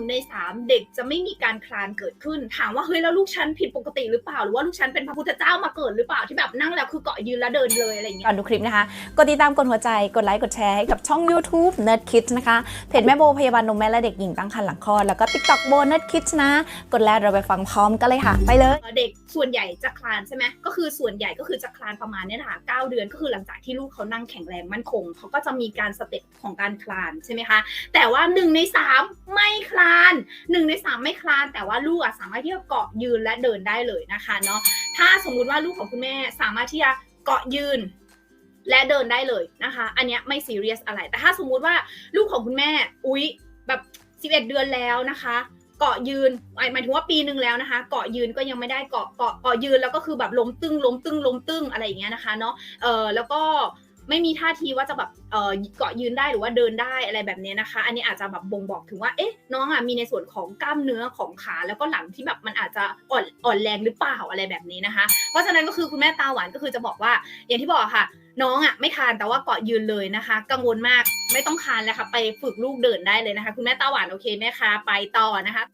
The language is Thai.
งในสามเด็กจะไม่มีการคลานเกิดขึ้น ถามว่าเฮ้ยแล้วลูกฉันผิดปกติหรือเปล่า หรือว่าลูกฉันเป็นพระพุทธเจ้ามาเกิดหรือเปล่าที่แบบนั่งแล้วคือเกาะยืนแล้วเดินเลยอะไรอย่างเงี้ยก่อนดูคลิปนะคะ กดติดตามกดหัวใจกดไลค์กดแชร์ให้กับช่อง YouTube Nerd Kids นะคะเพจแม่โบพยาบาลนมแม่และเด็กหญิงตั้งครรภ์หลังคลอดแล้วก็ TikTok โบ Nerd Kids นะ กดแล้วเราไปฟังพร้อมกันเลยค่ะ ไปเลย เด็กส่วนใหญ่จะคลานใช่ไหมก็คือส่วนใหญ่ก็คือจะคลานประมาณเนี้ยนะคะเก้าเดือนก็คือหลังจากที่ลูกเขานั่งแข็งแรงมั่นคงเขาก็จะมีการสเต็ปของการคลานใช่ไหมคะแต่ว่าหนึ่งในสามไม่คลานหนึ่งในสามไม่คลานแต่ว่าลูกอะสามารถที่จะเกาะยืนและเดินได้เลยนะคะเนาะถ้าสมมุติว่าลูกของคุณแม่สามารถที่จะเกาะยืนและเดินได้เลยนะคะ อันนี้ไม่ซีเรียสอะไร แต่ถ้าสมมุติว่าลูกของคุณแม่ อุ๊ย แบบ 11 เดือนแล้วนะคะ เกาะยืน หมายหมายถึงว่าปีหนึ่งแล้วนะคะ เกาะยืนก็ยังไม่ได้เกาะ เกาะ เกาะยืนแล้วก็คือแบบล้มตึงล้มตึงล้มตึงอะไรอย่างเงี้ยนะคะเนาะ เออแล้วก็ ไม่มีท่าทีว่าจะแบบเออเกาะยืนได้หรือว่าเดินได้อะไรแบบเนี้ยนะคะ อันนี้อาจจะแบบบ่งบอกถึงว่าเอ๊ะน้องอะมีในส่วนของกล้ามเนื้อของขาแล้วก็หลังที่แบบมันอาจจะอ่อนอ่อนแรงหรือเปล่าอะไรแบบนี้นะคะ เพราะฉะนั้นก็คือคุณแม่ตาหวานก็คือจะบอกว่า อย่างที่บอกค่ะ น้องอะไม่คานแต่ว่าเกาะยืนเลยนะคะ กังวลมากไม่ต้องคานแล้วค่ะ ไปฝึกลูกเดินได้เลยนะคะ คุณแม่ตาหวานโอเคไหมคะไปต่อนะคะ